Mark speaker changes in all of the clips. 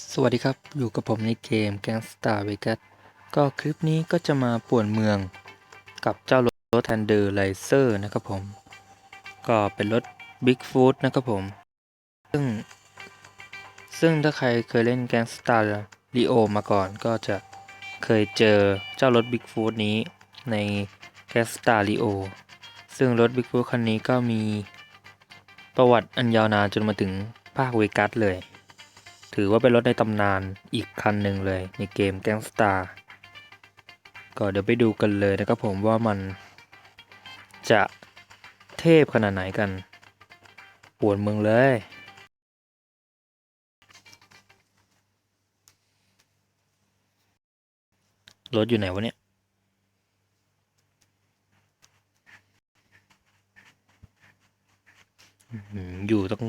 Speaker 1: สวัสดีครับ อยู่กับผมในเกม Gangstar Vegas ก็คลิปนี้ก็จะมาป่วนเมืองกับเจ้ารถรถ Thunder Racer นะครับผม ก็เป็นรถ Bigfoot นะครับผม ซึ่ง ซึ่งถ้าใครเคยเล่น Gangstar Rio มาก่อนก็จะเคยเจอเจ้ารถ Bigfoot นี้ใน Gangstar Rio ซึ่งรถ Bigfoot คันนี้ก็มีประวัติอันยาวนานจนมาถึงภาคเวกัสเลย ถือว่าเป็นรถในตำนานอีกคันหนึ่งเลย ในเกม Gangstar ก็เดี๋ยวไปดูกันเลยนะครับผมว่ามันจะเทพขนาดไหนกัน ปวดเมืองเลยรถอยู่ไหนวะเนี่ยอื้อหืออยู่ตรง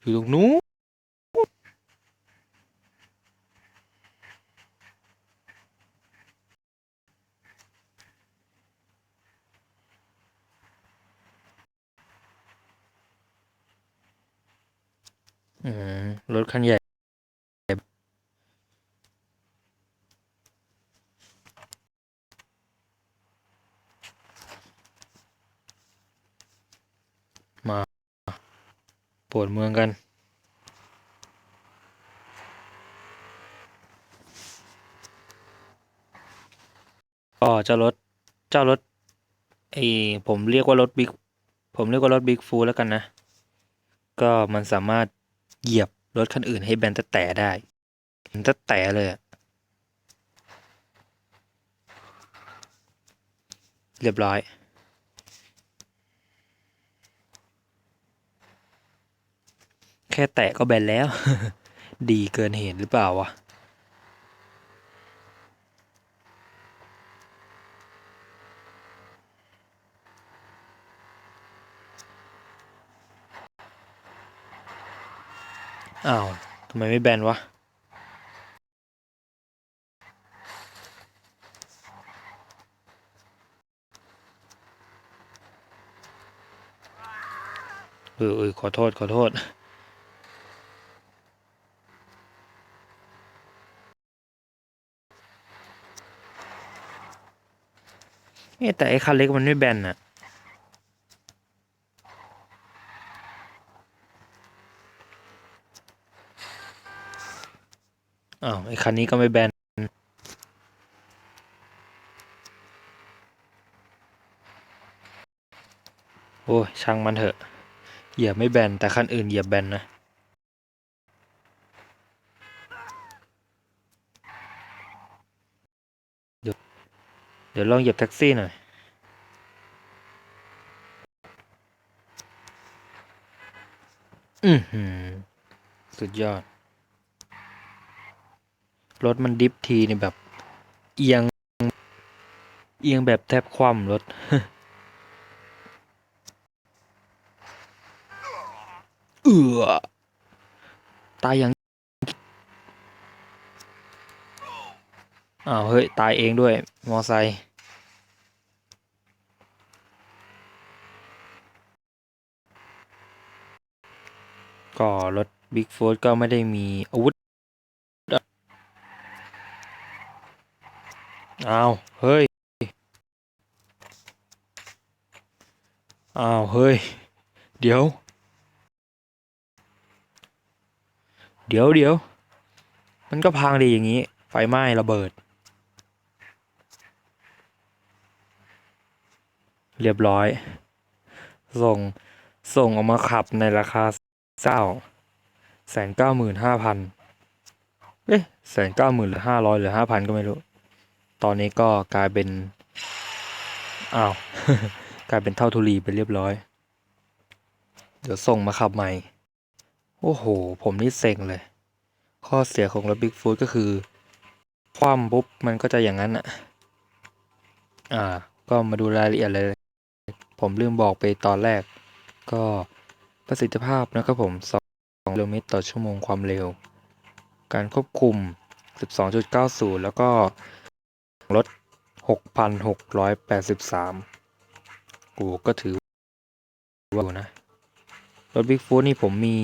Speaker 1: อยู่ตรงนู้ อืมรถคันใหญ่ มาปวดเมืองกัน ก็เจ้ารถ เจ้ารถไอผมเรียกว่ารถบิ๊ก ผมเรียกว่ารถบิ๊กฟูแล้วกันนะ ก็มันสามารถ เหยียบรถคันอื่นให้แบนตะแต่ได้แบนตะแต่เลยเรียบร้อย แค่แตะก็แบนแล้ว ดีเกินเหตุหรือเปล่าวะ อ้าวทำไมไม่แบนวะ เออเออขอโทษ ขอโทษเอ๊ะแต่ไอ้คันเล็กมันไม่แบนอะ อ้าวไอ้คันนี้ก็ไม่แบนโอ้ยช่างมันเถอะ เหยียบไม่แบนแต่คันอื่นเหยียบแบนนะเดี๋ยวเดี๋ยวลองเหยียบแท็กซี่หน่อยอือหือสุดยอด รถมันดิฟทีนี่แบบเอียง เอียงแบบแทบคว่ำรถ เอือตายอย่างอ้าวเฮ้ย ตายเองด้วย มอไซค์ก็รถบิ๊กโฟร์ก็ไม่ได้มีอาวุธ อ้าว เฮ้ย อ้าว เฮ้ย เดี๋ยว เดี๋ยวเดี๋ยว มันก็พังดีอย่างนี้ ไฟไหม้ระเบิด เรียบร้อย ส่ง ส่งออกมาขับในราคาเศร้าแสนเก้าหมื่นห้าพันเอ๊ะแสนเก้าหมื่นหรือห้าร้อยหรือห้าพันก็ไม่รู้ ตอนนี้ก็กลายเป็น อ้าว กลายเป็นเท่าทุลีไปเรียบร้อย เดี๋ยวส่งมาขับใหม่ โอ้โห ผมนี่เซ็งเลย ข้อเสียของรถบิ๊กฟู t ก็คือ คว่ำปุ๊บ มันก็จะอย่างนั้นอะ อ่า ก็มาดูรายละเอียดเลย ผมลืมบอกไปตอนแรก ก็ประสิทธิภาพนะครับผม2กิโลเมตรต่อชั่วโมงความเร็ว การควบคุม 12.90 แล้วก็ รถ6,683 กูก็ถือว่านะ รถบิ๊กฟูนี่ผมมี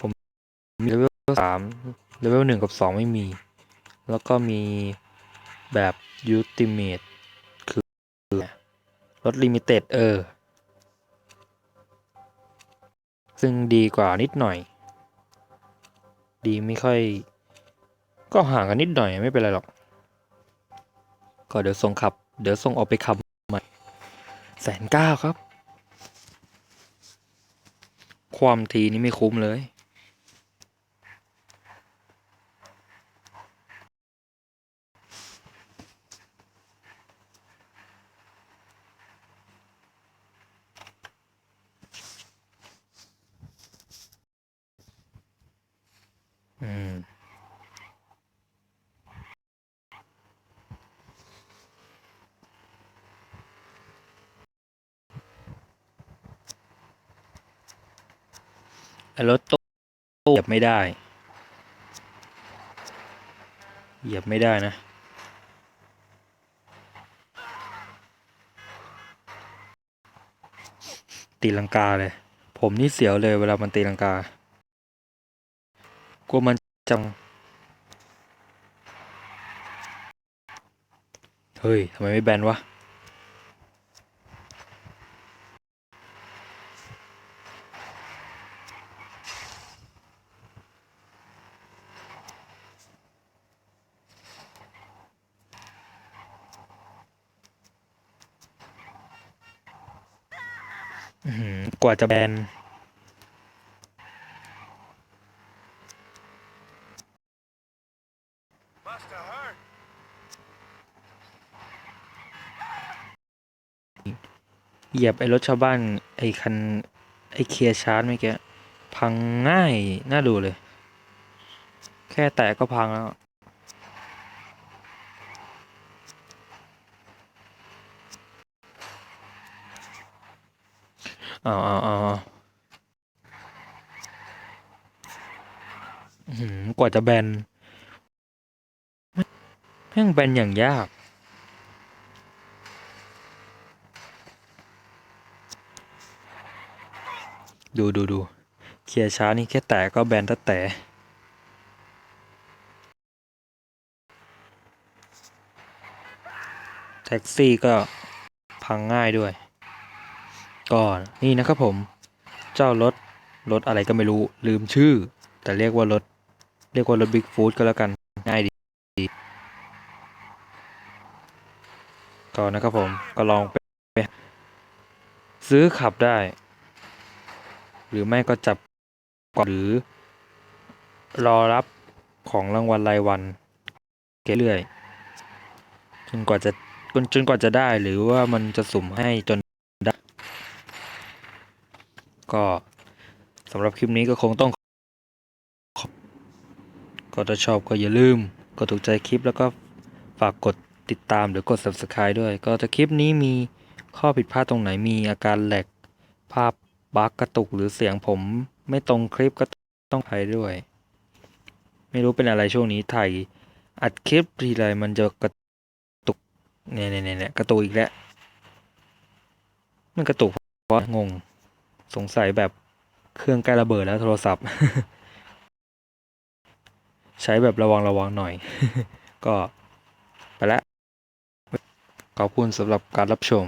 Speaker 1: ผมมีเลเวลสามเลเวลหนึ่งกับสองไม่มี แล้วก็มีแบบ Ultimate คือรถลิมิเต็ดเออ ซึ่งดีกว่านิดหน่อย ดีไม่ค่อย ก็ห่างกันนิดหน่อยไม่เป็นไรหรอก ก็เดี๋ยวส่งขับ เดี๋ยวส่งออกไปขับใหม่แสนเก้าครับ ความทีนี้ไม่คุ้มเลย รถตู้เหยียบไม่ได้ เหยียบไม่ได้นะตีลังกาเลย ผมนี่เสียวเลยเวลามันตีลังกากลัวมันจัง เฮ้ยทำไมไม่แบนวะ กว่าจะแบนเหยียบไอ้รถชาวบ้าน ไอ้คัน ไอ้เคียร์ชาร์จเมื่อกี้ พังง่าย น่าดูเลย แค่แตะก็พังแล้ว เอาเอาเอาเออื้อหือกว่าจะแบนแม่งแบนอย่างยากดูดูดูเคลียร์ช้านี่แค่แตะก็แบนแต่แต่ แท็กซี่ก็พังง่ายด้วย ก็นี่นะครับผม เจ้ารถรถอะไรก็ไม่รู้ลืมชื่อ แต่เรียกว่ารถเรียกว่ารถบิ๊กฟูดก็แล้วกันง่ายดีก็นะครับผมก็ลองไปซื้อขับได้ หรือไม่ก็จับก่อนหรือ รอรับของรางวัลรายวันเรื่อยจนกว่าจะจนกว่าจะได้หรือว่ามันจะสุ่มให้จน ก็สำหรับคลิปนี้ก็คงต้อง ก็ถ้าชอบก็อย่าลืม กดถูกใจคลิปแล้วก็ฝากกดติดตามหรือกด subscribe ด้วย ก็ถ้าคลิปนี้มีข้อผิดพลาดตรงไหนมีอาการแหลกภาพบั๊กกระตุกหรือเสียงผมไม่ตรงคลิปก็ต้องภัยด้วย ไม่รู้เป็นอะไรช่วงนี้ถ่ายอัดคลิปทีไรมันจะกระตุกเนี่ยเนี่ยเนี่ยเนี่ยกระตุกอีกแล้วมันกระตุกเพราะงง สงสัยแบบเครื่องใกล้ระเบิดแล้วโทรศัพท์ ใช้แบบระวังระวังหน่อย ก็ไปแล้วขอบคุณสำหรับการรับชม